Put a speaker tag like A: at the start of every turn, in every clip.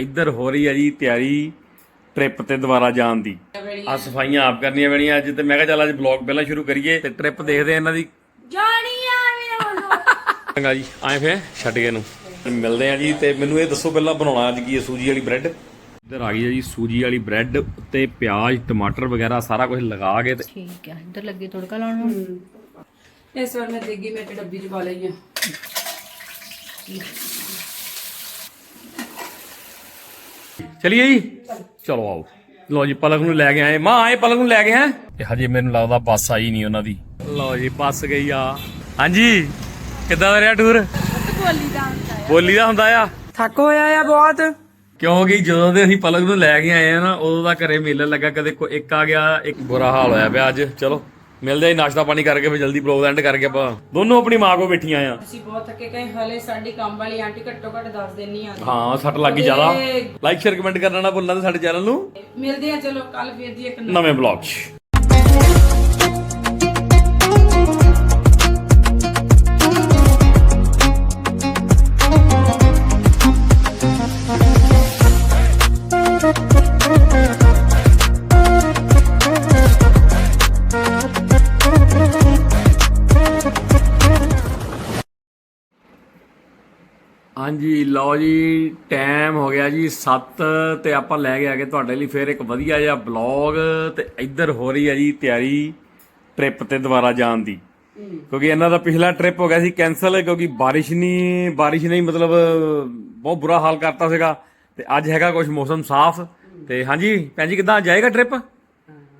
A: ਇੱਧਰ ਹੋ ਰਹੀ ਹੈ ਜੀ ਤਿਆਰੀ ਟ੍ਰਿਪ ਤੇ ਦੁਬਾਰਾ ਜਾਣ ਦੀ। ਆ ਸਫਾਈਆਂ ਆਪ ਕਰਨੀਆਂ ਪੈਣੀਆਂ ਅੱਜ ਤੇ ਮੈਂ ਕਿਹਾ ਚੱਲ ਅੱਜ ਬਲੌਗ ਪਹਿਲਾਂ ਸ਼ੁਰੂ ਕਰੀਏ ਤੇ ਟ੍ਰਿਪ ਦੇਖਦੇ ਆ ਇਹਨਾਂ ਦੀ।
B: ਜਾਣੀ ਆ ਮੇਰੇ ਵੱਲੋਂ
A: ਚੰਗਾ ਜੀ ਆਏ ਫੇ ਛੱਡ ਗਏ ਨੂੰ ਮਿਲਦੇ ਆ ਜੀ ਤੇ ਮੈਨੂੰ ਇਹ ਦੱਸੋ ਪਹਿਲਾਂ ਬਣਾਉਣਾ ਅੱਜ ਕੀ ਹੈ ਸੂਜੀ ਵਾਲੀ ਬ੍ਰੈਡ ਇੱਧਰ ਆ ਗਈ ਹੈ ਜੀ ਸੂਜੀ ਵਾਲੀ ਬ੍ਰੈਡ ਉੱਤੇ ਪਿਆਜ਼ ਟਮਾਟਰ ਵਗੈਰਾ ਸਾਰਾ ਕੁਝ ਲਗਾ ਕੇ ਤੇ
B: ਠੀਕ ਹੈ ਇੱਧਰ ਲੱਗੇ ਤੜਕਾ ਲਾਉਣ ਨੂੰ।
C: ਇਸ ਵਾਰ ਮੈਂ ਦੇਗੀ ਮੈਂ ਡੱਬੀ ਚ ਪਾ ਲਈ ਆ।
A: ਚਲਿਏ ਜੀ? ਚਲੋ ਆਓ। ਲਓ ਜੀ ਪਲਕ ਨੂੰ ਲੈ ਕੇ ਆਏ। ਮਾਂ ਆਏ ਪਲਕ ਨੂੰ ਲੈ ਕੇ ਹੈ? ਤੇ ਹਜੇ ਮੈਨੂੰ ਲੱਗਦਾ ਬੱਸ ਆਈ ਨਹੀਂ ਉਹਨਾਂ ਦੀ। ਲਓ ਜੀ ਬੱਸ ਗਈ ਆ। ਹਾਂਜੀ ਕਿੱਦਾਂ ਦਾ ਰਿਹਾ ਟੂਰ ਬੋਲੀ ਦਾ ਹੁੰਦਾ ਆ।
C: ਥੱਕ ਹੋਇਆ ਆ ਬਹੁਤ।
A: ਕਿਉਂਕਿ ਜਦੋਂ ਦੇ ਅਸੀਂ ਪਲਕ ਨੂੰ ਲੈ ਕੇ ਆਏ ਆ ਨਾ ਉਦੋਂ ਦਾ ਘਰੇ ਮੇਲਾ ਲੱਗਾ ਕਦੇ ਕੋਈ ਇੱਕ ਆ ਗਿਆ ਇੱਕ ਬੁਰਾ ਹਾਲ ਹੋਇਆ ਪਿਆ ਅੱਜ। ਚਲੋ। ਮਿਲਦੇ ਆ ਨਾਸ਼ਤਾ ਪਾਣੀ ਕਰਕੇ ਫਿਰ ਜਲਦੀ ਬਲੌਗ ਐਂਡ ਕਰਕੇ ਆਪਾਂ ਦੋਨੋਂ ਆਪਣੀ ਮਾਂ ਕੋ ਬੈਠੀਆਂ ਆ।
C: ਅਸੀਂ ਬਹੁਤ ਥੱਕੇ ਗਏ ਹਲੇ ਸਾਡੀ ਕੰਮ ਵਾਲੀ ਆਂਟੀ ਘੱਟੋ ਘੱਟ ਦੱਸ ਦੇਣੀ ਆ।
A: ਹਾਂ ਸੱਟ ਲੱਗੀ ਜ਼ਿਆਦਾ। ਲਾਈਕ ਸ਼ੇਅਰ ਕਮੈਂਟ ਕਰਨਾ ਨਾ ਭੁੱਲਣਾ ਤੇ ਸਾਡੇ ਚੈਨਲ ਨੂੰ।
C: ਮਿਲਦੇ ਆ ਚਲੋ ਕੱਲ ਫੇਰ ਦੀ ਇੱਕ
A: ਨਵੇਂ ਬਲੌਗ 'ਚ। ਲਓ ਜੀ ਟਾਈਮ ਹੋ ਗਿਆ ਜੀ 7 ਤੇ ਆਪਾਂ ਲੈ ਕੇ ਆ ਗਏ ਤੁਹਾਡੇ ਲਈ ਫਿਰ ਇੱਕ ਵਧੀਆ ਜਿਹਾ ਬਲੌਗ ਤੇ ਇੱਧਰ ਹੋ ਰਹੀ ਹੈ ਜੀ ਤਿਆਰੀ ਟ੍ਰਿਪ ਤੇ ਦੁਬਾਰਾ ਜਾਣ ਦੀ। ਕਿਉਂਕਿ ਇਹਨਾਂ ਦਾ ਪਿਛਲਾ ਟ੍ਰਿਪ ਹੋ ਗਿਆ ਸੀ ਕੈਨਸਲ ਕਿਉਂਕਿ ਬਾਰਿਸ਼ ਨਹੀਂ ਬਾਰਿਸ਼ ਨਹੀਂ ਮਤਲਬ ਬਹੁਤ ਬੁਰਾ ਹਾਲ ਕਰਤਾ ਸੀਗਾ ਤੇ ਅੱਜ ਹੈਗਾ ਕੁਝ ਮੌਸਮ ਸਾਫ਼ ਤੇ ਹਾਂਜੀ ਭੈਣ ਜੀ ਕਿੱਦਾਂ ਜਾਏਗਾ ਟ੍ਰਿਪ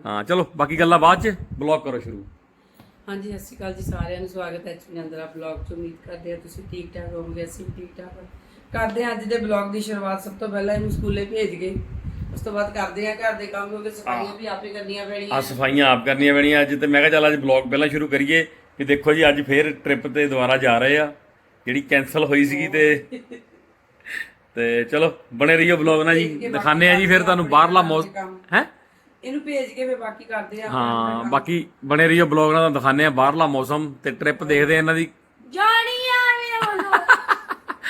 A: ਹਾਂ। ਚਲੋ ਬਾਕੀ ਗੱਲਾਂ ਬਾਅਦ ਚ ਬਲੌਗ ਕਰੋ ਸ਼ੁਰੂ।
C: ਹਾਂਜੀ ਸਤਿ ਸ਼੍ਰੀ ਅਕਾਲ ਜੀ ਸਾਰਿਆਂ ਨੂੰ ਸਵਾਗਤ ਹੈ ਚੰਦਰਾ ਬਲੌਗ ਚ ਉਮੀਦ ਕਰਦੇ ਹਾਂ ਤੁਸੀਂ ਠੀਕ ਠਾਕ ਹੋਵੋਗੇ ਅਸੀਂ ਠੀਕ ਠਾਕ ਹਾਂ। ਕਰਦੇ ਹਾਂ ਅੱਜ ਦੇ ਬਲੌਗ ਦੀ ਸ਼ੁਰੂਆਤ। ਸਭ ਤੋਂ ਪਹਿਲਾਂ ਇਹਨੂੰ ਸਕੂਲੇ ਭੇਜ ਗਏ ਉਸ ਤੋਂ ਬਾਅਦ ਕਰਦੇ ਹਾਂ ਘਰ ਦੇ ਕੰਮ ਕਿਉਂਕਿ ਸਫਾਈਆਂ ਵੀ ਆਪੇ ਕਰਨੀਆਂ ਪੈਣੀਆਂ।
A: ਆ ਸਫਾਈਆਂ ਆਪ ਕਰਨੀਆਂ ਪੈਣੀਆਂ। ਅੱਜ ਤੇ ਮੈਂ ਕਿਹਾ ਚੱਲ ਅੱਜ ਬਲੌਗ ਪਹਿਲਾਂ ਸ਼ੁਰੂ ਕਰੀਏ ਕਿ ਦੇਖੋ ਜੀ ਅੱਜ ਫੇਰ ਟ੍ਰਿਪ ਤੇ ਦੁਬਾਰਾ ਜਾ ਰਹੇ ਆ। ਜਿਹੜੀ ਕੈਨਸਲ ਹੋਈ ਸੀਗੀ ਤੇ ਤੇ ਚਲੋ ਬਣੇ ਰਹੀਓ ਬਲੌਗ ਨਾਲ ਜੀ। ਦਿਖਾਣੇ ਆ ਜੀ ਫਿਰ ਤੁਹਾਨੂੰ ਬਾਹਰਲਾ ਮੌਸਮ। ਹੈ?
C: ਇਹਨੂੰ ਭੇਜ ਕੇ ਫਿਰ ਬਾਕੀ ਕਰਦੇ ਆ
A: ਹਾਂ ਬਾਕੀ ਬਣੇ ਰਹੀਓ ਬਲੌਗ ਨਾਲ ਤੁਹਾਨੂੰ ਦਿਖਾਣੇ ਆ ਬਾਹਰਲਾ ਮੌਸਮ ਤੇ ਟ੍ਰਿਪ ਦੇਖਦੇ ਆ ਇਹਨਾਂ ਦੀ।
B: ਜਾਣੀ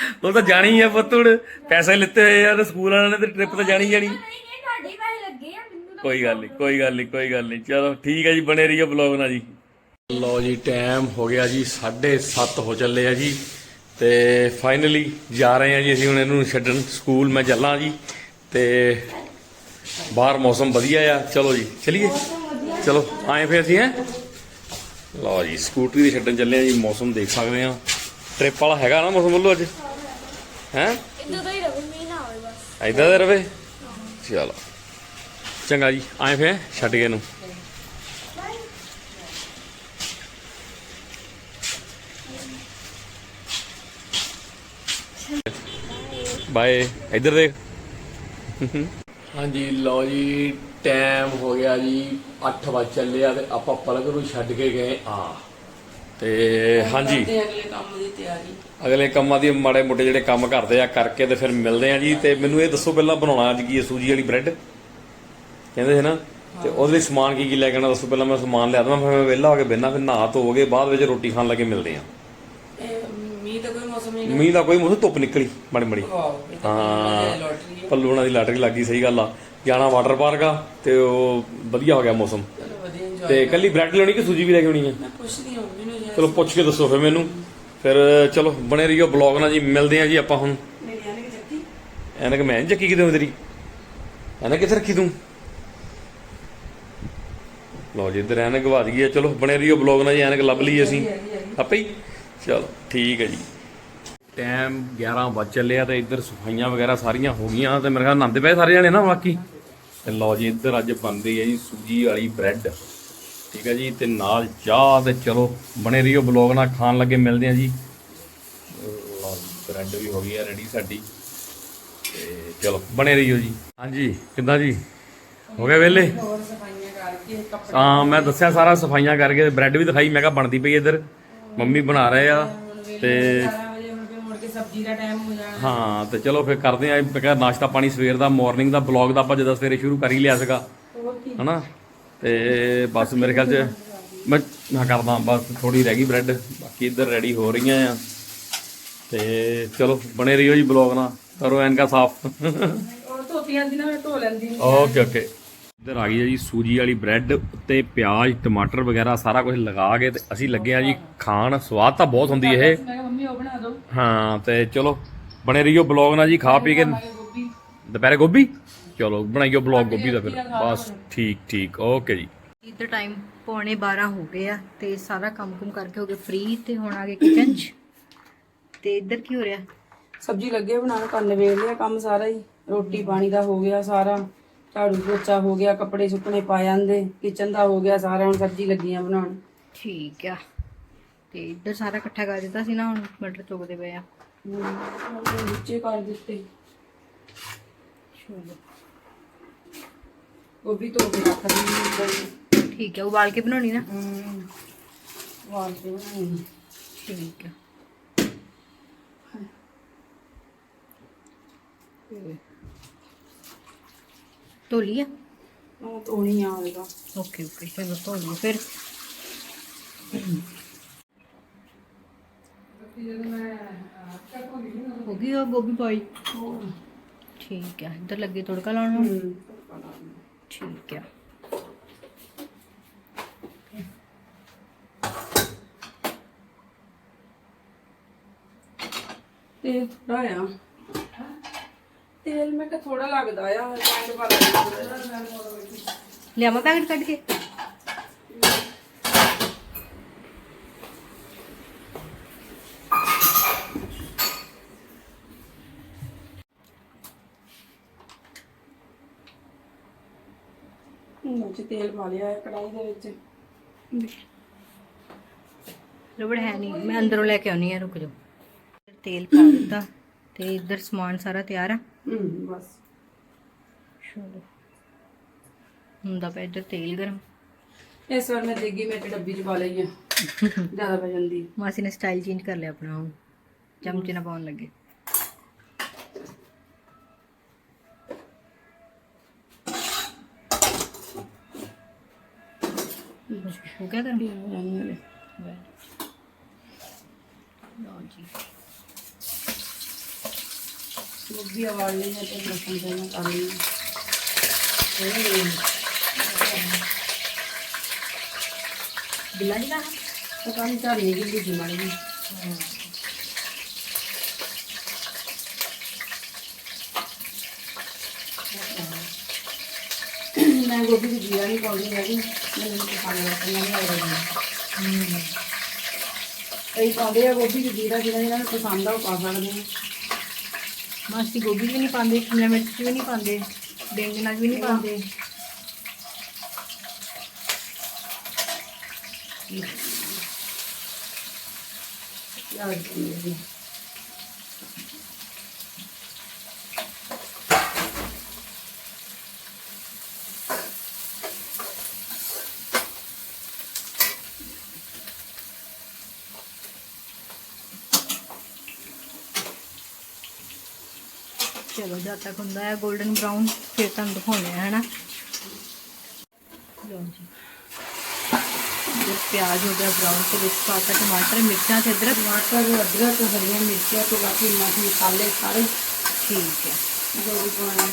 A: ਉਹ ਤਾਂ ਜਾਣੀ ਆ ਪੁੱਤੜ ਪੈਸੇ ਲਿੱਤੇ ਹੋਏ ਆ ਤੇ ਸਕੂਲ ਵਾਲਿਆਂ ਨੇ ਤੇ ਟ੍ਰਿਪ ਤੇ ਜਾਣੀ ਜਾਣੀ।
B: ਤੁਹਾਡੇ ਪੈਸੇ ਲੱਗੇ ਆ ਮੈਨੂੰ ਤਾਂ
A: ਕੋਈ ਗੱਲ ਨਹੀਂ ਕੋਈ ਗੱਲ ਨਹੀਂ ਕੋਈ ਗੱਲ ਨਹੀਂ ਚਲੋ, ਠੀਕ ਹੈ ਜੀ, ਬਣੇ ਰਹੀਓ ਬਲੌਗ ਨਾਲ ਜੀ। ਲਓ ਜੀ ਟਾਈਮ ਹੋ ਗਿਆ ਜੀ 7:30 ਹੋ ਚੱਲੇ ਆ ਜੀ। ਤੇ ਫਾਈਨਲੀ ਜਾ ਰਹੇ ਆ ਜੀ ਅਸੀਂ ਹੁਣ ਇਹਨੂੰ ਛੱਡਣ ਸਕੂਲ। ਮੈਂ ਚੱਲਾਂ ਜੀ, ਤੇ ਬਾਹਰ ਮੌਸਮ ਵਧੀਆ ਆ। ਚਲੋ ਜੀ, ਚਲਿਏ। ਚਲੋ, ਆਏ ਫੇਰ ਅਸੀਂ, ਹੈ? ਲਓ ਜੀ, ਸਕੂਟਰੀ ਤੇ ਛੱਡਣ ਚੱਲੇ ਆ ਜੀ, ਮੌਸਮ ਦੇਖ ਸਕਦੇ ਆ। ਟ੍ਰਿਪ ਵਾਲਾ ਹੈਗਾ ਨਾ ਮੌਸਮ ਵੱਲੋਂ ਅੱਜ? ਹੈ?
B: ਇਦਾਂ ਦਾ ਹੀ ਰਵੇ? ਮੀਂਹ ਨਾ ਹੋਵੇ ਬਸ
A: ਐਦਾਂ ਦੇ ਰਵੇ ਚਲੋ। ਚੰਗਾ ਜੀ, ਆਏ ਫੇਰ, ਛੱਡ ਗਏ ਨੂੰ ਬਾਏ, ਇੱਧਰ ਦੇਖ। ਹਾਂਜੀ, ਲਓ ਜੀ ਟਾਈਮ ਹੋ ਗਿਆ ਜੀ 8 ਵਜੇ ਚੱਲਿਆ ਤੇ ਆਪਾਂ ਪਲਕ ਨੂੰ ਛੱਡ ਕੇ ਗਏ ਆ। ਤੇ ਹਾਂਜੀ।
C: ਅਗਲੇ ਕੰਮ ਦੀ ਤਿਆਰੀ।
A: ਅਗਲੇ ਕੰਮਾਂ ਦੀ ਮਾੜੇ ਮੋਟੇ ਜਿਹੜੇ ਕੰਮ ਕਰਦੇ ਆ ਕਰਕੇ ਤੇ ਫਿਰ ਮਿਲਦੇ ਆ ਜੀ। ਤੇ ਮੈਨੂੰ ਇਹ ਦੱਸੋ ਪਹਿਲਾਂ ਬਣਾਉਣਾ ਅੱਜ ਕੀ ਹੈ ਸੂਜੀ ਵਾਲੀ ਬ੍ਰੈਡ? ਕਹਿੰਦੇ ਸੀ ਨਾ ਤੇ ਉਹਦੇ ਲਈ ਸਮਾਨ ਕੀ ਕੀ ਲੈ ਕੇ ਆਉਣਾ ਦੱਸੋ ਪਹਿਲਾਂ ਮੈਂ ਸਮਾਨ ਲਿਆ ਦਵਾਂ ਫਿਰ ਮੈਂ ਵਿਹਲਾ ਹੋ ਕੇ ਬਹਿਣਾ ਫਿਰ ਨਹਾ ਧੋ ਕੇ ਬਾਅਦ ਵਿੱਚ ਰੋਟੀ ਖਾਣ ਲੱਗੇ ਮਿਲਦੇ ਆ
C: ਇਹ ਮੀਂਹ ਤਾਂ ਕੋਈ ਮੌਸਮ ਨਹੀਂ
A: ਮੀਂਹ ਦਾ ਕੋਈ ਮੌਸਮ ਧੁੱਪ ਨਿਕਲੀ ਮਾੜੀ ਮਾੜੀ
C: ਵਾਓ ਇਹ ਤਾਂ
A: ਹਾਂ।
C: ਲੋਟਰੀ
A: ਪੱਲੂਣਾ ਦੀ ਲਾਟਰੀ ਲੱਗੀ ਸਹੀ ਗੱਲ ਆ। ਜਾਣਾ ਵਾਟਰ ਪਾਰਕ ਆ ਤੇ ਉਹ ਵਧੀਆ ਹੋ ਗਿਆ ਮੌਸਮ।
C: ਚਲੋ ਵਧੀਆ ਇੰਜੋਏ
A: ਤੇ ਕੱਲੀ ਬ੍ਰੈਡ ਲੈਣੀ ਕਿ ਸੂਜੀ ਵੀ ਲੈ ਕੇ ਆਉਣੀ ਆ
C: ਮੈਂ ਪੁੱਛਦੀ ਹਾਂ ਯਾਰ
A: ਚਲੋ ਪੁੱਛ ਕੇ ਦੱਸੋ ਫਿਰ ਮੈਨੂੰ। ਫਿਰ ਚਲੋ ਬਣੇ ਰਹੀਓ ਬਲੌਗ ਨਾਲ ਜੀ ਮਿਲਦੇ ਆ ਜੀ ਆਪਾਂ ਹੁਣ। ਐਨਕ ਮੈਂ ਚੱਕੀ ਕਿਤੇ ਤੇਰੀ। ਐਨਕ ਕਿੱਥੇ ਰੱਖੀ ਤੂੰ? ਲਓ ਜੀ ਇੱਧਰ ਐਨਕ ਗਵਾ ਗਈ ਹੈ। ਚਲੋ ਬਣੇ ਰਹੀਓ ਬਲੌਗ ਨਾਲ ਜੀ ਐਨਕ ਲੱਭ ਲਈ ਅਸੀਂ। ਆਪੇ ਹੀ। ਚਲੋ ਠੀਕ ਹੈ ਜੀ। ਟਾਈਮ 11 ਵੱਜ ਚੱਲਿਆ ਤੇ ਇੱਧਰ ਸਫਾਈਆਂ ਵਗੈਰਾ ਸਾਰੀਆਂ ਹੋ ਗਈਆਂ ਤੇ ਮੇਰੇ ਖਿਆਲ ਨੰਦੇ ਪਏ ਸਾਰੇ ਜਣੇ ਨਾ ਬਾਕੀ? ਤੇ ਲਓ ਜੀ ਇੱਧਰ ਅੱਜ ਬਣਦੀ ਹੈ ਜੀ ਸੂਜੀ ਵਾਲੀ ਬ੍ਰੈਡ ਠੀਕ ਹੈ ਜੀ ਤੇ ਨਾਲ ਚਾਹ ਤੇ ਚਲੋ ਬਣੇ ਰਹੀਓ ਬਲੌਗ ਨਾਲ ਖਾਣ ਲੱਗੇ ਮਿਲਦੇ ਆ ਜੀ। ਬ੍ਰੈਡ ਵੀ ਹੋ ਗਈ ਹੈ ਰੈਡੀ ਸਾਡੀ। ਤੇ ਚਲੋ ਬਣੇ ਰਹੀਓ ਜੀ। ਹਾਂਜੀ ਕਿੱਦਾਂ ਜੀ? ਹੋ ਗਏ ਵੇਲੇ ਹਾਂ ਮੈਂ ਦੱਸਿਆ ਸਾਰਾ ਸਫਾਈਆਂ ਕਰਕੇ ਬ੍ਰੈਡ ਵੀ ਦਿਖਾਈ ਮੈਂ ਕਿਹਾ ਬਣਦੀ ਪਈ ਇੱਧਰ। ਮੰਮੀ ਬਣਾ ਰਹੇ ਆ ਤੇ
C: 12 ਵਜੇ ਹੁਣ ਫਿਰ ਮੁੜ ਕੇ ਸਬਜ਼ੀ ਦਾ ਟਾਈਮ ਹੋ ਜਾਣਾ।
A: ਹਾਂ ਤੇ ਚਲੋ ਫਿਰ ਕਰਦੇ ਆਂ ਮੈਂ ਕਿਹਾ ਨਾਸ਼ਤਾ ਪਾਣੀ ਸਵੇਰ ਦਾ ਮਾਰਨਿੰਗ ਦਾ ਬਲੌਗ ਦਾ ਆਪਾਂ ਜਦੋਂ ਸਵੇਰੇ ਸ਼ੁਰੂ ਕਰ ਹੀ ਲਿਆ ਸੀਗਾ। ਹਨਾ? ਤੇ ਬਸ ਮੇਰੇ ਖਿਆਲ ਚ ਮੈਂ ਮੈਂ ਕਰਦਾ ਬਸ ਥੋੜੀ ਰਹਿ ਗਈ ਬ੍ਰੈਡ ਬਾਕੀ ਇੱਧਰ ਰੈਡੀ ਹੋ ਰਹੀਆਂ ਆ। ਤੇ ਚਲੋ ਬਣੇ ਰਹੀਓ ਜੀ ਬਲੌਗ ਨਾਲ ਕਰੋ ਐਨਕਾ ਸਾਫ਼।
C: ਧੋਤੀਆਂ ਦੀ ਨਾ ਮੈਂ ਧੋ ਲੈਂਦੀ ਹਾਂ
A: ਓਕੇ ਓਕੇ ਇੱਧਰ ਆ ਗਈ ਹੈ ਜੀ ਸੂਜੀ ਵਾਲੀ ਬ੍ਰੈਡ ਉੱਤੇ ਪਿਆਜ਼ ਟਮਾਟਰ ਵਗੈਰਾ ਸਾਰਾ ਕੁਝ ਲਗਾ ਕੇ ਤੇ ਅਸੀਂ ਲੱਗੇ ਆ ਜੀ ਖਾਣ। ਸਵਾਦ ਤਾਂ ਬਹੁਤ ਹੁੰਦੀ ਇਹ।
C: ਮੈਂ ਕਿਹਾ ਮੰਮੀ ਉਹ ਬਣਾ ਦਿਓ।
A: ਹਾਂ ਤੇ ਚਲੋ ਬਣੇ ਰਹੀਓ ਬਲੌਗ ਨਾਲ ਜੀ ਖਾ ਪੀ ਕੇ। ਦੁਪਹਿਰੇ ਗੋਭੀ? ਚਲੋ ਬਣਾਈਓ ਬਲੌਗ ਗੋਭੀ ਦਾ ਫਿਰ। ਬਸ ਠੀਕ ਠੀਕ ਓਕੇ ਜੀ।
B: ਇੱਧਰ ਟਾਈਮ ਪੌਣੇ 12 ਹੋ ਗਏ ਆ ਤੇ ਸਾਰਾ ਕੰਮ ਕੁਮ ਕਰਕੇ ਹੋ ਗਏ ਫ੍ਰੀ ਤੇ ਹੁਣ ਆ ਗਏ ਕਿਚਨ 'ਚ। ਤੇ ਇੱਧਰ ਕੀ ਹੋ ਰਿਹਾ?
C: ਸਬਜ਼ੀ ਲੱਗੇ ਬਣਾਉਣ ਕੰਨ ਵੇਖ ਲਿਆ ਕੰਮ ਸਾਰਾ ਹੀ। ਰੋਟੀ ਪਾਣੀ ਦਾ ਹੋ ਗਿਆ ਸਾਰਾ ਝਾੜੂ ਪੋਚਾ ਹੋ ਗਿਆ ਕੱਪੜੇ ਸੁੱਕਣੇ ਪਾ ਜਾਂਦੇ ਕਿਚਨ ਦਾ ਹੋ ਗਿਆ ਸਾਰਾ ਹੁਣ ਸਬਜ਼ੀ ਲੱਗੀਆਂ ਬਣਾਉਣ।
B: ਠੀਕ ਆ। ਤੇ ਇੱਧਰ ਸਾਰਾ ਇਕੱਠਾ ਕਰ ਦਿੱਤਾ ਸੀ ਨਾ ਹੁਣ ਮਟਰ ਚੁਗਦੇ ਪਏ ਆ।
C: ਨੀਚੇ ਕਰ ਦਿੱਤੇ।
B: ਚਲੋ।
C: ਗੋਭੀ ਧੋ ਕੇ ਰੱਖ ਦਿੱਤੀ
B: ਠੀਕ ਹੈ ਉਬਾਲ ਕੇ ਬਣਾਉਣੀ ਨਾ?
C: ਵਾਲ ਕੇ ਬਣਾਈ
B: ਠੀਕ ਆ ਤੋਲੀ ਆ?
C: ਉਹ ਧੋਣੀ ਆਵੇਗਾ
B: ਓਕੇ ਓਕੇ ਚਲੋ ਧੋ ਫਿਰ। ਹੋ ਗਈ ਉਹ ਗੋਭੀ ਪਾਈ? ਠੀਕ ਹੈ ਇੱਧਰ ਲੱਗੇ ਤੜਕਾ ਲਾਉਣ ਨੂੰ। ਠੀਕ ਹੈ
C: ਤੇਲ ਥੋੜਾ ਆ ਤੇਲ ਮੈਂ ਕਿਹਾ ਥੋੜਾ ਲੱਗਦਾ ਆ ਪਾ ਲੈਂਦੀ
B: ਲਿਆਵਾਂ ਪੈਕਟ ਕੱਢ ਕੇ?
C: ਤੇਲ ਪਾ ਲਿਆ ਹੈ ਕੜਾਈ ਦੇ ਵਿੱਚ।
B: ਰਬੜ ਹੈ ਨਹੀਂ ਮੈਂ ਅੰਦਰੋਂ ਲੈ ਕੇ ਆਉਣੀ ਆ ਰੁਕ ਜਾਓ। ਤੇਲ ਪਾ ਦਿੱਤਾ ਤੇ ਇੱਧਰ ਸਮਾਨ ਸਾਰਾ ਤਿਆਰ ਆ।
C: ਹਮ ਬਸ।
B: ਚਲੋ। ਹੁੰਦਾ ਪਿਆ ਇੱਧਰ ਤੇਲ ਗਰਮ।
C: ਇਸ ਵਾਰ ਮੈਂ ਦੇਗੀ ਮੈਂ ਡੱਬੀ ਚ ਪਾ ਲਈ ਆ। ਜ਼ਿਆਦਾ ਪੈ ਜਾਂਦੀ
B: ਮਾਸੀ ਨੇ ਸਟਾਈਲ ਚੇਂਜ ਕਰ ਲਿਆ ਆਪਣਾ ਹੁਣ ਚਮਚੇ ਨਾਲ ਪਾਉਣ ਲੱਗੇ। ਹੋ ਗਿਆ ਗਰਮ ਲਓ ਜੀ।
C: ਗੋਭੀ ਵਾਲ ਲਈ ਤੇ ਲਸਣ ਦੇ ਨਾਲ ਕਰ ਲਈ
B: ਬਿੱਲਾ ਨਹੀਂ ਲਾਣਾ
C: ਪਤਾ ਨਹੀਂ ਝਾੜੀ ਗਿੱਲੀ ਜੀ ਮਾੜੀ ਜੀ ਮੈਂ ਗੋਭੀ ਦੀ ਜੀਰਾ ਨਹੀਂ ਪਾਉਂਦੀ ਹੈਗੀ। ਮੈਨੂੰ ਤਾਂ ਖਾਣੇ ਦਾ ਨਹੀਂ। ਆ ਰਿਹਾ ਕਈ ਪਾਉਂਦੇ ਆ ਗੋਭੀ ਦੀ ਜੀਰਾ ਜਿਹਨਾਂ ਜਿਹਨਾਂ ਨੂੰ ਪਸੰਦ ਆ ਉਹ ਪਾ ਸਕਦੇ ਆ।
B: ਮਾਸੀ ਗੋਭੀ ਵੀ ਨਹੀਂ ਪਾਉਂਦੇ ਸ਼ਿਮਲਾ ਮਿਰਚ ਵੀ ਨਹੀਂ ਪਾਉਂਦੇ ਬੈਂਗਣਾ ਵੀ ਨਹੀਂ ਪਾਉਂਦੇ।
C: ਯਾਰ ਜੀ
B: ਚਲੋ ਜਦ ਤੱਕ ਹੁੰਦਾ ਹੈ 골ਡਨ ਬ੍ਰਾਊਨ ਫਿਰ ਤੁਹਾਨੂੰ ਦਿਖਾਉਣੇ ਆ ਹਨਾ? ਲਓ ਜੀ। ਜਦ ਪਿਆਜ਼ ਹੋ ਗਿਆ ਬ੍ਰਾਊਨ ਤੇ ਵਿੱਚ ਪਾਤਾ ਟਮਾਟਰ ਮਿਰਚਾਂ ਤੇ ਅਦਰਕ।
C: ਟਮਾਟਰ ਅਦਰਕ ਹਰੀਆਂ ਮਿਰਚਾਂ ਤੋਂ ਬਾਕੀ ਮਸਾਲੇ ਮਸਾਲੇ ਸਾਰੇ।
B: ਠੀਕ ਹੈ।
C: ਜੋ ਵੀ ਪਾਉਣਾ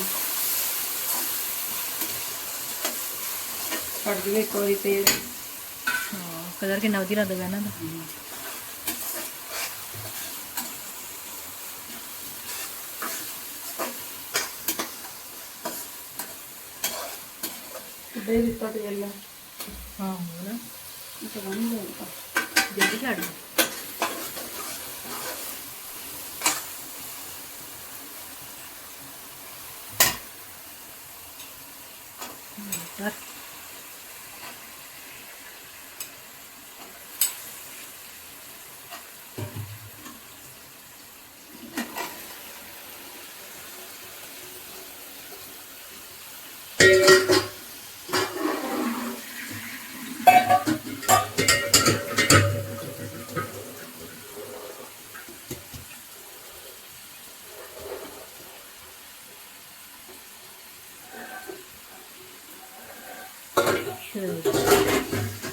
C: ਕੱਢ ਦਿਵੇ ਕੋਈ ਤੇਲ।
B: ਹਾਂ ਕਲਰ ਕਿੰਨਾ ਵਧੀਆ ਲੱਗਦਾ ਇਹਨਾਂ ਦਾ
C: ਦੇ ਦਿੱਤਾ ਤੇਲ
B: ਹਾਂ ਹੋਰ
C: ਇਹ ਤਾਂ ਬਣ ਜਾਏਗਾ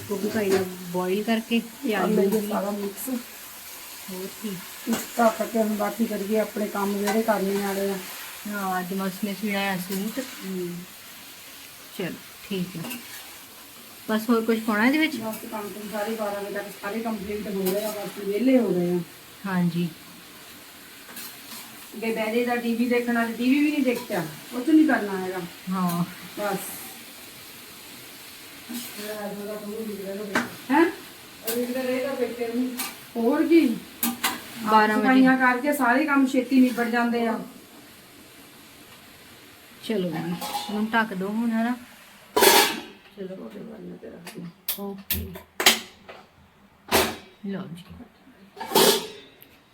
B: ਗੋਭੀ ਦਾ ਬੋਇਲ ਕਰਕੇ ਪਿਆਜ਼
C: ਆਲੂ
B: ਨੂੰ
C: ਦੇ ਸਾਰਾ ਮਿਕਸ
B: ਹੋਰ ਕੀ?
C: ਢੱਕ ਕੇ ਹੁਣ ਬਾਕੀ ਕਰੀਏ ਆਪਣੇ ਕੰਮ ਜਿਹੜੇ ਕਰਨੇ ਵਾਲੇ ਆ।
B: ਹਾਂ ਅੱਜ ਮਸ ਨੇ ਸਿਲਾਇਆ ਸੂਟ। ਚਲ ਠੀਕ ਹੈ। ਬਸ ਹੋਰ ਕੁਝ ਪਾਉਣਾ ਇਹਦੇ ਵਿੱਚ?
C: ਬਸ ਕੰਮ ਤੋਂ ਸਾਰੇ 12 ਵਜੇ ਤੱਕ ਸਾਰੇ ਕੰਪਲੀਟ ਹੋ ਰਹੇ ਆ ਬਸ ਵਿਹਲੇ ਹੋ ਗਏ ਆ।
B: ਹਾਂਜੀ।
C: ਬੈਰੇ ਦਾ ਟੀਵੀ ਦੇਖਣਾ ਤੇ ਟੀਵੀ ਵੀ ਨਹੀਂ ਦੇਖਿਆ। ਕੁਝ ਨਹੀਂ ਕਰਨਾ ਹੈਗਾ।
B: ਹਾਂ।
C: ਬਸ। ਹੈ? ਹੋਰ ਕੀ?
B: 12 ਵਜੇ।
C: ਸਫਾਈਆਂ ਕਰਕੇ ਸਾਰੇ ਕੰਮ ਛੇਤੀ ਨਿਬੜ ਜਾਂਦੇ ਆ।
B: ਚਲੋ ਜੀ ਹੁਣ ਢੱਕ ਦੋ ਹੁਣ ਹਨਾ? ਚਲੋ ਓਕੇ। ਲਓ ਜੀ।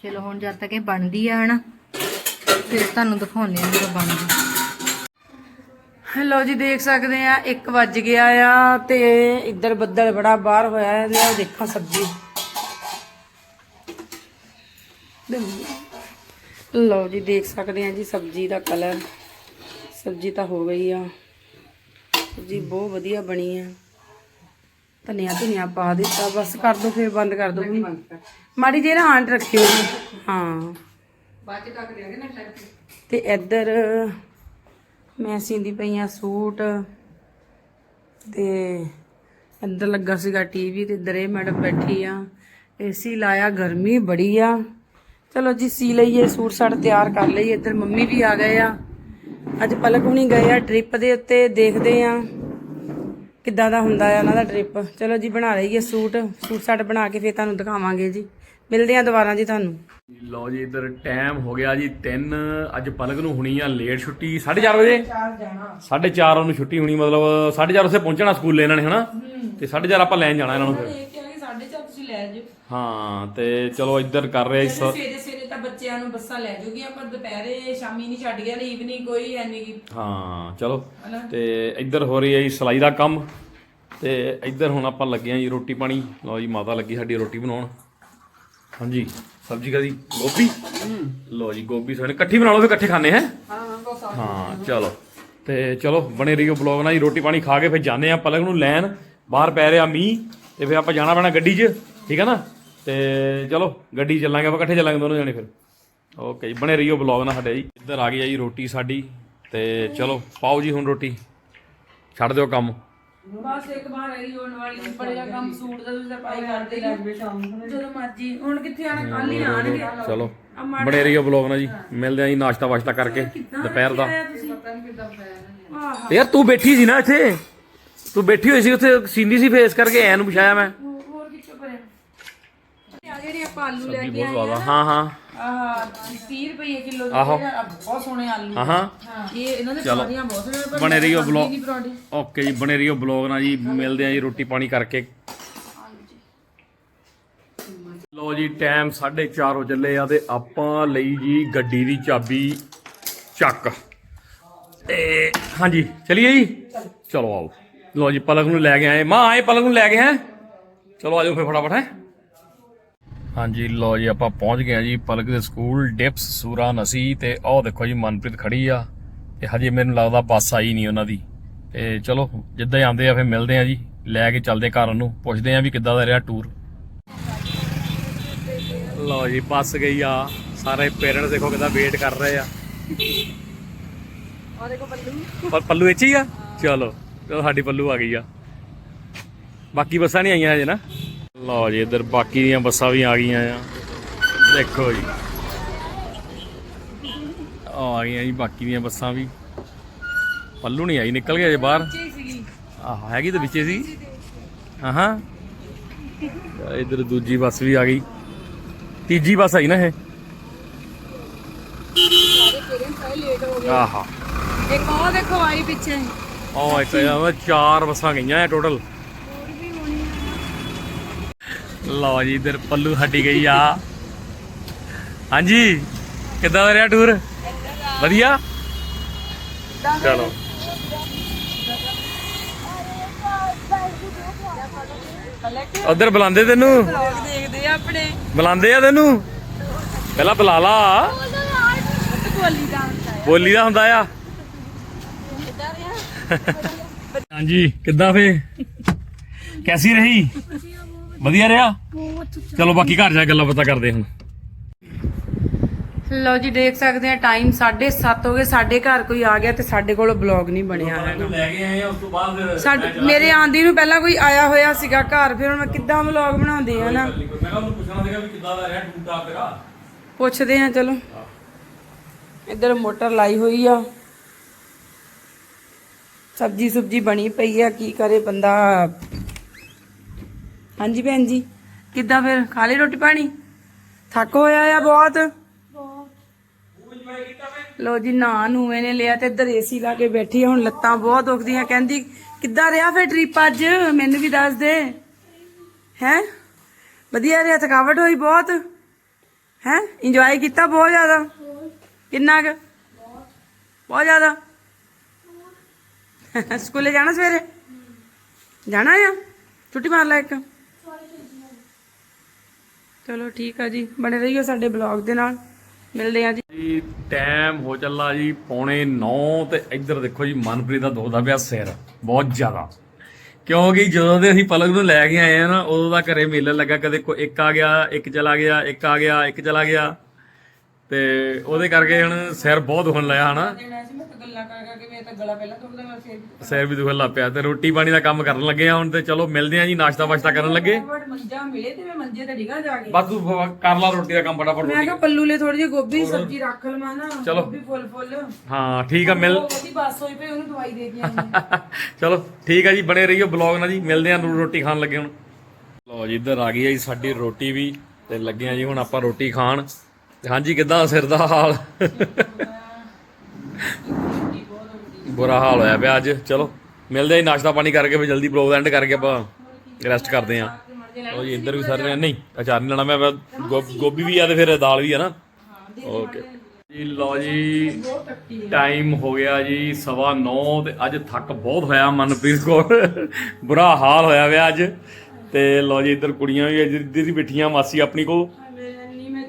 B: ਚਲੋ ਹੁਣ ਜਦ ਤੱਕ ਇਹ ਬਣਦੀ ਆ ਹਨਾ? ਫਿਰ ਤੁਹਾਨੂੰ ਦਿਖਾਉਂਦੇ ਆ ਜਦੋਂ ਬਣਦੀ
C: ਹੈਲੋ ਜੀ ਦੇਖ ਸਕਦੇ ਆ 1 ਵੱਜ ਗਿਆ ਆ ਤੇ ਇੱਧਰ ਬੱਦਲ ਬੜਾ ਬਾਹਰ ਹੋਇਆ ਹੈ ਲਿਆਓ ਦੇਖਾਂ ਸਬਜ਼ੀ। ਲਓ ਜੀ ਦੇਖ ਸਕਦੇ ਆ ਜੀ ਸਬਜ਼ੀ ਦਾ ਕਲਰ ਸਬਜ਼ੀ ਤਾਂ ਹੋ ਗਈ ਆ। ਸਬਜ਼ੀ ਬਹੁਤ ਵਧੀਆ ਬਣੀ ਆ। ਧਨੀਆ ਧਨੀਆ ਪਾ ਦਿੱਤਾ ਬਸ ਕਰ ਦੋ ਫਿਰ ਬੰਦ ਕਰ ਦੋ। ਮਾੜੀ ਜਿਹੀ ਨਾ ਆਂਟ ਰੱਖਿਓ ਜੀ। ਹਾਂ। ਬਾਅਦ ਚ ਟੱਕ ਦਿਆਂਗੇ ਨਾ ਤੇ ਇੱਧਰ ਮੈਂ ਸੀਂਦੀ ਪਈਆਂ ਸੂਟ ਤੇ ਇੱਧਰ ਲੱਗਾ ਸੀਗਾ ਟੀਵੀ ਤੇ ਇੱਧਰ ਇਹ ਮੈਡਮ ਬੈਠੀ ਆ। ਏਸੀ ਲਾਇਆ, ਗਰਮੀ ਬੜੀ ਆ। ਚਲੋ ਜੀ, ਸੀ ਲਈਏ, ਸੂਟ ਸਾਟ ਤਿਆਰ ਕਰ ਲਈਏ। ਇੱਧਰ ਮੰਮੀ ਵੀ ਆ ਗਏ ਆ। ਅੱਜ ਪਲਕ ਹੁਣੀ ਗਏ ਆ ਟ੍ਰਿਪ ਦੇ ਉੱਤੇ, ਦੇਖਦੇ ਆ ਕਿੱਦਾਂ ਦਾ ਹੁੰਦਾ ਆ ਉਹਨਾਂ ਦਾ ਟ੍ਰਿਪ ਚਲੋ ਜੀ, ਬਣਾ ਲਈਏ ਸੂਟ। ਸੂਟ ਸਾਟ ਬਣਾ ਕੇ ਫਿਰ ਤੁਹਾਨੂੰ ਦਿਖਾਵਾਂਗੇ ਜੀ। ਮਿਲਦੇ ਆ ਦੁਬਾਰਾ ਜੀ ਤੁਹਾਨੂੰ।
A: ਲਓ ਜੀ ਇੱਧਰ ਟਾਈਮ ਹੋ ਗਿਆ ਜੀ 3 ਅੱਜ ਪਲਕ ਨੂੰ ਹੋਣੀ ਆ ਲੇਟ ਛੁੱਟੀ 4:30 ਵਜੇ? 4:30 ਉਹਨੂੰ ਛੁੱਟੀ ਹੋਣੀ ਮਤਲਬ 4:30 ਉਸੇ ਪਹੁੰਚਣਾ ਸਕੂਲੇ ਇਹਨਾਂ ਨੇ ਹਨਾ? ਤੇ 4:30 ਆਪਾਂ ਲੈਣ ਜਾਣਾ ਇਹਨਾਂ ਨੂੰ ਫਿਰ।
C: ਸਾਢੇ ਚਾਰ ਤੁਸੀਂ ਲੈ ਜਾਓ
A: ਹਾਂ ਤੇ ਚਲੋ ਇੱਧਰ ਕਰ ਰਹੇ ਸ-
C: ਸਵੇਰੇ ਸਵੇਰੇ ਤਾਂ ਬੱਚਿਆਂ ਨੂੰ ਬੱਸਾਂ ਲੈ ਜੂਗੀਆਂ ਪਰ ਦੁਪਹਿਰੇ ਸ਼ਾਮੀ ਨਹੀਂ ਛੱਡ ਗਿਆ ਈਵਨਿੰਗ ਕੋਈ ਐਨੀ ਗੀ
A: ਹਾਂ ਚਲੋ। ਤੇ ਇੱਧਰ ਹੋ ਰਹੀ ਹੈ ਜੀ ਸਲਾਈ ਦਾ ਕੰਮ। ਤੇ ਇੱਧਰ ਹੁਣ ਆਪਾਂ ਲੱਗੇ ਆ ਜੀ ਰੋਟੀ ਪਾਣੀ। ਲਓ ਜੀ ਮਾਤਾ ਲੱਗੀ ਸਾਡੀ ਰੋਟੀ ਬਣਾਉਣ। ਹਾਂਜੀ, ਸਬਜ਼ੀ ਕਾਦੀ ਗੋਭੀ? ਲਓ ਜੀ, ਗੋਭੀ ਸਾਡੇ ਇਕੱਠੀ ਬਣਾ ਲਓ ਫਿਰ ਇਕੱਠੇ ਖਾਣੇ ਹੈ? ਹਾਂ, ਚਲੋ। ਤੇ ਚਲੋ, ਬਣੇ ਰਹੀਓ ਬਲੌਗ ਨਾਲ ਜੀ, ਰੋਟੀ ਪਾਣੀ ਖਾ ਕੇ ਫਿਰ ਜਾਂਦੇ ਆ ਪਲਕ ਨੂੰ ਲੈਣ। ਬਾਹਰ ਪੈ ਰਿਹਾ ਮੀਂਹ, ਤੇ ਫਿਰ ਆਪਾਂ ਜਾਣਾ ਪੈਣਾ ਗੱਡੀ 'ਚ, ਠੀਕ ਹੈ ਨਾ? ਤੇ ਚਲੋ, ਗੱਡੀ 'ਚ ਚੱਲਾਂਗੇ, ਆਪਾਂ ਇਕੱਠੇ ਚੱਲਾਂਗੇ ਦੋਨੋਂ ਜਣੇ ਫਿਰ। ਓਕੇ ਜੀ, ਬਣੇ ਰਹੀਓ ਬਲੌਗ ਨਾਲ ਸਾਡੇ ਜੀ। ਇੱਧਰ ਆ ਗਈ ਆ ਜੀ ਰੋਟੀ ਸਾਡੀ, ਤੇ ਚਲੋ, ਪਾਓ ਜੀ ਹੁਣ ਰੋਟੀ। ਛੱਡ ਦਿਓ ਕੰਮ।
C: ਬਸ ਇੱਕ ਵਾਰ ਰਹੀ ਹੋਣ ਵਾਲੀ ਬੜੇਗਾ ਕੰਮ ਸੂਟ ਦਾ ਤੁਸੀਂ ਸਫ਼ਾਈ ਕਰਦੇ ਹੀ ਜਦੋਂ ਮਰਜ਼ੀ ਹੁਣ ਕਿੱਥੇ ਆਣਾ? ਕੱਲ ਹੀ ਆਣਗੇ।
A: ਚਲੋ। ਬਣੇ ਰਹੀਓ ਬਲੌਗ ਨਾਲ ਜੀ। ਮਿਲਦੇ ਆ ਜੀ ਨਾਸ਼ਤਾ ਵਾਸ਼ਤਾ ਕਰਕੇ। ਦੁਪਹਿਰ ਦਾ।
C: ਤੁਸੀਂ? ਪਤਾ ਨਹੀਂ ਕਿੱਦਾਂ ਪਿਆ
A: ਯਾਰ ਤੂੰ ਬੈਠੀ ਸੀ ਨਾ ਇੱਥੇ। ਤੂੰ ਬੈਠੀ ਹੋਈ ਸੀ ਉੱਥੇ ਸੀਂਦੀ ਸੀ ਫੇਸ ਕਰਕੇ ਐ ਨੂੰ ਮੈਂ।
C: ਹੋਰ ਕਿੱਥੋਂ ਪਰਿਆ ਆ ਜਿਹੜੇ ਆਪਾਂ ਆਲੂ ਲੈ ਕੇ
A: ਬਹੁਤ ਸਵਾਦ ਆ। ਹਾਂ ਹਾਂ।
C: ਆਹ 30 ਰੁਪਏ ਕਿਲੋ ਦੇ
A: ਆਹੋ।
C: ਜਿਹੜੇ ਬਹੁਤ ਸੋਹਣੇ ਆਲੂ।
A: ਹਾਂ ਹਾਂ।
C: ਇਹ ਇਹਨਾਂ ਦੇ। ਪਰੌਂਠੀਆਂ ਬਹੁਤ ਸੋਹਣੀਆਂ ਪਰ
A: ਬਣੇ ਰਹੀਓ
C: ਖਾਂਦੀ
A: ਬਲੌਗ।
C: ਨਹੀਂ ਪਰੌਂਠੀ।
A: ਓਕੇ ਜੀ ਬਣੇ ਰਹੀਓ ਬਲੌਗ ਨਾਲ ਜੀ। ਮਿਲਦੇ ਆ ਜੀ ਰੋਟੀ ਪਾਣੀ ਕਰਕੇ। ਲੋ ਜੀ ਟਾਈਮ 4:30 ਹੋ ਚੱਲੇ ਆ ਤੇ ਆਪਾਂ ਲਈ ਜੀ ਗੱਡੀ ਦੀ ਚਾਬੀ ਚੱਕ। ਤੇ ਹਾਂਜੀ ਚਲਿਏ ਜੀ? ਚਲੋ ਆਓ। ਲੋ ਜੀ ਪਲਕ ਨੂੰ ਲੈ ਕੇ ਆਏ। ਮਾਂ ਆਏ ਪਲਕ ਨੂੰ ਲੈ ਕੇ ਹੈ? ਚਲੋ ਆਜੋ ਫੇ ਫਟਾਫਟ ਹੈ? ਹਾਂਜੀ ਲੋ ਜੀ ਆਪਾਂ ਪਹੁੰਚ ਗਏ ਆ ਜੀ ਪਲਕ ਦੇ ਸਕੂਲ ਡਿਪਸ ਸੂਰਾ ਨਸੀ ਤੇ ਉਹ ਦੇਖੋ ਜੀ ਮਨਪ੍ਰੀਤ ਖੜੀ ਆ ਤੇ ਹਜੇ ਮੈਨੂੰ ਲੱਗਦਾ ਬੱਸ ਆਈ ਨਹੀਂ ਉਹਨਾਂ ਦੀ। ਤੇ ਚਲੋ ਜਿੱਦਾਂ ਹੀ ਆਉਂਦੇ ਆ ਫੇ ਮਿਲਦੇ ਆ ਜੀ ਲੈ ਕੇ ਚੱਲਦੇ ਘਰ ਉਹਨੂੰ ਪੁੱਛਦੇ ਆ ਵੀ ਕਿੱਦਾਂ ਦਾ ਰਿਹਾ ਟੂਰ ਲਓ ਜੀ ਬੱਸ ਗਈ ਆ ਸਾਰੇ ਪੇਰੈਂਟਸ ਦੇਖੋ ਕਿਦਾਂ ਵੇਟ ਕਰ ਰਹੇ ਆ।
C: ਆ ਦੇਖੋ ਪੱਲੂ।
A: ਪੱਲੂ ਇੱਥੇ ਹੀ ਆ? ਚਲੋ ਚਲੋ ਸਾਡੀ ਪੱਲੂ ਆ ਗਈ ਆ। ਬਾਕੀ ਬੱਸਾਂ ਨਹੀਂ ਆਈਆਂ ਹਜੇ ਨਾ? ਲਓ ਜੀ ਇੱਧਰ ਬਾਕੀ ਦੀਆਂ ਬੱਸਾਂ ਵੀ ਆ ਗਈਆਂ ਆ। ਦੇਖੋ ਜੀ। ਆ ਆ ਗਈਆਂ ਜੀ ਬਾਕੀ ਦੀਆਂ ਬੱਸਾਂ ਵੀ। ਪੱਲੂ ਨਹੀਂ ਆਈ ਨਿਕਲ ਗਿਆ ਜੇ ਬਾਹਰ। ਆਹ ਹੈਗੀ ਤਾਂ ਵਿੱਚੇ ਸੀ? ਹਾਂ ਇਧਰ ਦੂਜੀ ਬੱਸ ਵੀ ਆ ਗਈ। ਤੀਜੀ ਬੱਸ ਆਈ ਨਾ ਇਹ? ਆਹਾ।
C: ਇੱਕ ਉਹ ਦੇਖੋ ਆਈ ਪਿੱਛੇ।
A: ਉਹ ਇੱਕ ਚਾਰ ਬੱਸਾਂ ਗਈਆਂ ਆ ਟੋਟਲ ਲਓ ਜੀ ਇਧਰ ਪੱਲੂ ਹੱਡੀ ਗਈ ਆ। ਹਾਂਜੀ ਕਿੱਦਾਂ ਦਾ ਰਿਹਾ ਟੂਰ ਵਧੀਆ? ਚਲੋ। ਉਧਰ ਬੁਲਾਉਂਦੇ ਤੈਨੂੰ?
C: ਦੇਖਦੇ ਆ ਆਪਣੇ।
A: ਬੁਲਾਉਂਦੇ ਆ ਤੈਨੂੰ? ਪਹਿਲਾਂ ਬੁਲਾ ਲਾ।
C: ਬੋਲੀ ਦਾ ਹੁੰਦਾ ਹੈ
A: ਬੋਲੀ ਦਾ ਹੁੰਦਾ ਆ ਹਾਂਜੀ ਕਿੱਦਾਂ ਫੇ? ਕੈਸੀ ਰਹੀ? ਵਧੀਆ ਰਿਹਾ? ਚਲੋ ਬਾਕੀ ਘਰ ਜਾ ਕੇ ਗੱਲਾਂ ਪਤਾ ਕਰਦੇ ਹੁਣ।
C: ਲਓ ਜੀ ਦੇਖ ਸਕਦੇ ਆ ਟਾਈਮ 7:30 ਹੋ ਗਏ। ਸਾਡੇ ਘਰ ਕੋਈ ਆ ਗਿਆ ਤੇ ਸਾਡੇ ਕੋਲ ਬਲੌਗ ਨਹੀਂ ਬਣਿਆ ਹੈਗਾ।
A: ਲੈ ਕੇ ਆਏ ਆ ਉਸ ਤੋਂ ਬਾਅਦ ਫਿਰ
C: ਸਾਡੇ ਮੇਰੇ ਆਂਦੀ ਨੂੰ ਪਹਿਲਾਂ ਕੋਈ ਆਇਆ ਹੋਇਆ ਸੀਗਾ ਘਰ ਫਿਰ ਹੁਣ ਮੈਂ ਕਿੱਦਾਂ ਵਲੌਗ ਬਣਾਉਂਦੀ ਆ ਨਾ?
A: ਮੈਂ ਕਿਹਾ ਉਹਨੂੰ ਪੁੱਛਣਾ ਸੀਗਾ ਵੀ ਕਿੱਦਾਂ ਦਾ ਰਿਹਾ ਟੂਟਾ ਤੇਰਾ।
C: ਪੁੱਛਦੇ ਆ ਚਲੋ। ਇੱਧਰ ਮੋਟਰ ਲਾਈ ਹੋਈ ਆ। ਸਬਜੀ ਸੁਬਜੀ ਬਣੀ ਪਈ ਆ ਕੀ ਕਰੇ ਬੰਦਾ? ਹਾਂਜੀ ਭੈਣ ਜੀ। ਕਿੱਦਾਂ ਫਿਰ? ਖਾ ਲਈ ਰੋਟੀ ਪਾਣੀ? ਥੱਕ ਹੋਇਆ ਆ ਬਹੁਤ। ਲੋ ਜੀ ਨਾ ਨੂੰ ਇਹਨੇ ਲਿਆ ਤੇ ਇੱਧਰ ਏਸੀ ਲਾ ਕੇ ਬੈਠੀ ਹੁਣ ਲੱਤਾਂ ਬਹੁਤ ਦੁਖਦੀਆਂ। ਕਹਿੰਦੀ ਕਿੱਦਾਂ ਰਿਹਾ ਫਿਰ ਟ੍ਰਿਪ ਅੱਜ? ਮੈਨੂੰ ਵੀ ਦੱਸ ਦੇ। ਹੈ? ਵਧੀਆ ਰਿਹਾ ਥਕਾਵਟ ਹੋਈ ਬਹੁਤ। ਹੈ? ਇੰਜੋਏ ਕੀਤਾ ਬਹੁਤ ਜ਼ਿਆਦਾ। ਕਿੰਨਾ ਕੁ? ਬਹੁਤ ਜ਼ਿਆਦਾ। ਸਕੂਲੇ ਜਾਣਾ ਸਵੇਰੇ? ਜਾਣਾ ਆ? ਛੁੱਟੀ ਮਾਰ ਲੈ ਇੱਕ। ਚਲੋ ਠੀਕ ਆ ਜੀ, ਬਣੇ ਰਹੀਓ ਸਾਡੇ ਬਲੌਗ ਦੇ ਨਾਲ। ਮਿਲਦੇ ਆ ਜੀ।
A: ਜੀ ਟਾਈਮ ਹੋ ਚੱਲਾ ਜੀ, ਪੌਣੇ 9 ਤੇ ਇੱਧਰ ਦੇਖੋ ਜੀ, ਮਨਪ੍ਰੀਤ ਦਾ ਦੁਖਦਾ ਪਿਆ ਸਿਰ, ਬਹੁਤ ਜ਼ਿਆਦਾ। ਕਿਉਂਕਿ ਜਦੋਂ ਦੇ ਅਸੀਂ ਪਲਕ ਨੂੰ ਲੈ ਕੇ ਆਏ ਆ ਨਾ, ਉਦੋਂ ਦਾ ਘਰੇ ਮੇਲਾ ਲੱਗਾ, ਕਦੇ ਕੋ ਇੱਕ ਆ ਗਿਆ, ਇੱਕ ਚਲਾ ਗਿਆ, ਇੱਕ ਆ ਗਿਆ, ਇੱਕ ਚਲਾ ਗਿਆ। ਤੇ ਉਹਦੇ ਕਰਕੇ ਹੁਣ ਸਿਰ ਬਹੁਤ ਦੁਖਣ ਲਿਆ ਹਨਾ। ਸਿਰ ਵੀ ਦੁਖਣ ਲੱਗ ਪਿਆ ਤੇ ਰੋਟੀ ਪਾਣੀ ਦਾ ਕੰਮ ਕਰਨ ਲੱਗੇ ਆ ਹੁਣ ਤੇ ਚਲੋ ਮਿਲਦੇ ਆ ਜੀ ਨਾਸ਼ਤਾ ਵਾਸ਼ਤਾ ਕਰਨ ਲੱਗੇ।
C: ਬਟ ਮੰਜਾ ਮਿਲੇ ਤੇ ਮੈਂ ਮੰਜੇ ਤੇ ਡਿਗਾ ਜਾ ਕੇ।
A: ਬਸ ਤੂੰ ਫ- ਕਰ ਲਾ ਰੋਟੀ ਦਾ ਕੰਮ ਫਟਾਫਟ
C: ਮੈਂ ਕਿਹਾ ਪੱਲੂ ਲਈ ਥੋੜੀ ਜਿਹੀ ਗੋਭੀ ਸਬਜ਼ੀ ਰੱਖ ਲਵਾਂ ਨਾ
A: ਚਲੋ।
C: ਗੋਭੀ ਫੁੱਲ ਫੁੱਲ।
A: ਹਾਂ ਠੀਕ ਆ ਮਿਲ
C: ਉਹ ਉਹਦੀ ਬੱਸ ਹੋਈ ਪਈ ਉਹਨੂੰ ਦਵਾਈ ਦੇ ਆਈ
A: ਚਲੋ ਠੀਕ ਆ ਜੀ ਬਣੇ ਰਹੀਓ ਬਲੌਗ ਨਾਲ ਜੀ ਮਿਲਦੇ ਆਂ ਰੋਟੀ ਖਾਣ ਲੱਗੇ ਹੁਣ। ਲਓ ਜੀ ਇੱਧਰ ਆ ਗਈ ਹੈ ਜੀ ਸਾਡੀ ਰੋਟੀ ਵੀ ਤੇ ਲੱਗੇ ਆ ਜੀ ਹੁਣ ਆਪਾਂ ਰੋਟੀ ਖਾਣ। ਹਾਂਜੀ, ਕਿੱਦਾਂ ਸਿਰ ਦਾ ਹਾਲ? ਬੁਰਾ ਹਾਲ ਹੋਇਆ ਪਿਆ ਅੱਜ। ਚਲੋ, ਮਿਲਦੇ ਆ ਜੀ, ਨਾਸ਼ਤਾ ਪਾਣੀ ਕਰਕੇ ਫਿਰ ਜਲਦੀ ਬਲੌਗ ਐਂਡ ਕਰਕੇ ਆਪਾਂ ਰੈਸਟ ਕਰਦੇ ਆਂ ਲਓ ਜੀ, ਇੱਧਰ ਵੀ ਸਾਰੇ ਨੇ ਨਹੀਂ, ਅਚਾਰ ਨਹੀਂ ਲੈਣਾ ਮੈਂ ਗੋ- ਗੋਭੀ ਵੀ ਆ ਤੇ ਫਿਰ ਦਾਲ ਵੀ ਆ ਨਾ। ਓਕੇ ਜੀ, ਲਓ ਜੀ ਟਾਈਮ ਹੋ ਗਿਆ ਜੀ ਸਵਾ 9 ਤੇ ਅੱਜ ਥੱਕ ਬਹੁਤ ਹੋਇਆ ਮਨਪ੍ਰੀਤ ਕੋਲ। ਬੁਰਾ ਹਾਲ ਹੋਇਆ ਵਿਆ ਅੱਜ। ਤੇ ਲਓ ਜੀ, ਇੱਧਰ ਕੁੜੀਆਂ ਵੀ ਇੱਧਰ ਦੀ ਬੈਠੀਆਂ ਮਾਸੀ ਆਪਣੀ ਕੋਲ।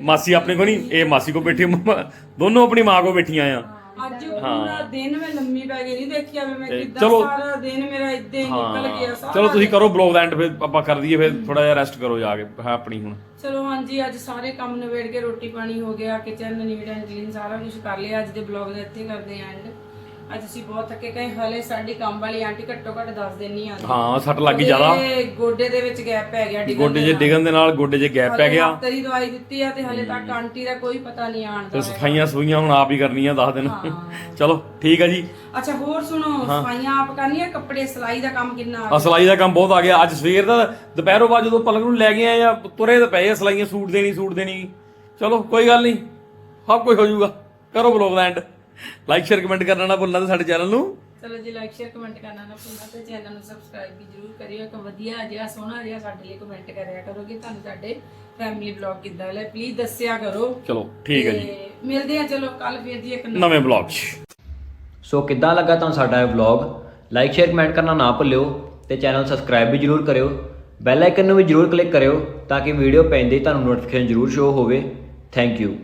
A: ਮਾਸੀ ਆਪਣੇ ਕੋ ਨਹੀਂ ਇਹ ਮਾਸੀ ਕੋ ਬੈਠੀ ਮੰਮਾ- ਦੋਨੋਂ ਆਪਣੀ ਮਾਂ ਕੋ ਬੈਠੀਆਂ ਆ।
C: ਅੱਜ ਪੂਰਾ ਦਿਨ ਮੈਂ ਲੰਮੀ ਪੈ ਗਈ ਨਹੀਂ ਦੇਖਿਆ ਵੀ ਮੈਂ ਕਿੱਦਾਂ
A: ਚਲੋ।
C: ਸਾਰਾ ਦਿਨ ਮੇਰਾ ਇੱਦਾਂ ਹੀ ਨਿਕਲ ਗਿਆ ਸਾਰਾ
A: ਚਲੋ ਤੁਸੀਂ ਕਰੋ ਬਲੌਗ ਦਾ ਐਂਡ ਫਿਰ ਆਪਾਂ ਕਰ ਦਈਏ ਫਿਰ ਥੋੜਾ ਜਿਹਾ ਰੈਸਟ ਕਰੋ ਜਾ ਕੇ ਹੈ ਆਪਣੀ ਹੁਣ।
C: ਚਲੋ ਹਾਂਜੀ ਅੱਜ ਸਾਰੇ ਕੰਮ ਨਿਬੇੜ ਕੇ ਰੋਟੀ ਪਾਣੀ ਹੋ ਗਿਆ ਕਿਚਨ ਨੀਟ ਐਂਡ ਕਲੀਨ ਸਾਰਾ ਕੁਝ ਕਰ ਲਿਆ ਅੱਜ ਦੇ ਬਲੌਗ ਦਾ ਇੱਥੇ ਕਰਦੇ ਆਂ ਐਂਡ ਅੱਜ ਅਸੀਂ ਬਹੁਤ ਥੱਕੇ ਗਏ ਹਲੇ ਸਾਡੀ ਕੰਮ ਵਾਲੀ ਆਂਟੀ ਘੱਟੋ ਘੱਟ 10 ਦਿਨ ਨਹੀਂ ਆਉਂਦੀ
A: ਹਾਂ ਸੱਟ ਲੱਗੀ ਜ਼ਿਆਦਾ।
C: ਉਹਦੇ ਗੋਡੇ ਦੇ ਵਿੱਚ ਗੈਪ ਪੈ ਗਿਆ ਡਿੱਗਣ
A: ਗੋਡੇ 'ਚ ਡਿੱਗਣ ਦੇ ਨਾਲ ਗੋਡੇ 'ਚ ਗੈਪ ਪੈ ਗਿਆ।
C: ਤੇਰੀ ਦਵਾਈ ਦਿੱਤੀ ਆ ਤੇ ਹਲੇ ਤੱਕ ਆਂਟੀ ਦਾ ਕੋਈ ਪਤਾ ਨਹੀਂ ਆਣ
A: ਤੇ
C: ਦਾ
A: ਸਫਾਈਆਂ ਸਫਾਈਆਂ ਹੁਣ ਆਪ ਹੀ ਕਰਨੀਆਂ ਦੱਸ ਦਿਨ। ਚਲੋ ਠੀਕ ਆ ਜੀ।
C: ਅੱਛਾ ਹੋਰ ਸੁਣੋ ਸਫਾਈਆਂ ਆਪ ਕਰਨੀਆਂ ਕੱਪੜੇ ਸਿਲਾਈ ਦਾ ਕੰਮ ਕਿੰਨਾ ਆ
A: ਆ ਸਿਲਾਈ ਦਾ ਕੰਮ ਬਹੁਤ ਆ ਗਿਆ। ਅੱਜ ਸਵੇਰ ਦਾ ਦੁਪਹਿਰੋਂ ਬਾਅਦ ਜਦੋਂ ਪਲਕ ਨੂੰ ਲੈ ਕੇ ਆਏ ਆ ਤੁਰੇ ਤੇ ਪਏ ਆ ਸਿਲਾਈਆਂ ਸੂਟ ਦੇਣੀ ਸੂਟ ਦੇਣੀ। ਚਲੋ ਕੋਈ ਗੱਲ ਨਹੀਂ। ਸਭ ਕੁਝ ਹੋ ਜਾਊਗਾ। ਕਰੋ ਬਲੌਗ ਦਾ ਐਂਡ ਲਾਈਕ ਸ਼ੇਅਰ ਕਮੈਂਟ ਕਰਨਾ ਨਾ ਭੁੱਲਣਾ ਤੇ ਸਾਡੇ ਚੈਨਲ ਨੂੰ।
C: ਚਲੋ ਜੀ ਲਾਈਕ ਸ਼ੇਅਰ ਕਮੈਂਟ ਕਰਨਾ ਨਾ ਭੁੱਲਣਾ ਤੇ ਚੈਨਲ ਨੂੰ ਸਬਸਕ੍ਰਾਈਬ ਵੀ ਜਰੂਰ ਕਰਿਓ। ਇੱਕ ਵਧੀਆ ਜਿਹਾ ਸੋਹਣਾ ਜਿਹਾ ਸਾਡੇ ਲਈ ਕਮੈਂਟ ਕਰਿਆ ਕਰੋ ਕਿ ਤੁਹਾਨੂੰ ਸਾਡੇ ਫੈਮਿਲੀ ਬਲੌਗ ਕਿੱਦਾਂ ਲੱਗਾ ਪਲੀਜ਼ ਦੱਸਿਆ ਕਰੋ।
A: ਚਲੋ ਠੀਕ ਹੈ ਜੀ।
C: ਤੇ ਮਿਲਦੇ ਆ ਚਲੋ ਕੱਲ ਫਿਰ ਜੀ ਇੱਕ
A: ਨਵੇਂ ਬਲੌਗ 'ਚ।
D: ਸੋ ਕਿੱਦਾਂ ਲੱਗਾ ਤੁਹਾਨੂੰ ਸਾਡਾ ਇਹ ਵਲੌਗ ਲਾਈਕ ਸ਼ੇਅਰ ਕਮੈਂਟ ਕਰਨਾ ਨਾ ਭੁੱਲਿਓ ਤੇ ਚੈਨਲ ਸਬਸਕ੍ਰਾਈਬ ਵੀ ਜਰੂਰ ਕਰਿਓ। ਬੈਲ ਆਈਕਨ ਨੂੰ ਵੀ ਜਰੂਰ ਕਲਿੱਕ ਕਰਿਓ ਤਾਂ ਕਿ ਵੀਡੀਓ ਪੈਂਦੇ ਹੀ ਤੁਹਾਨੂੰ ਨੋਟੀਫਿਕੇਸ਼ਨ ਜਰੂਰ ਸ਼ੋ ਹੋਵੇ। Thank you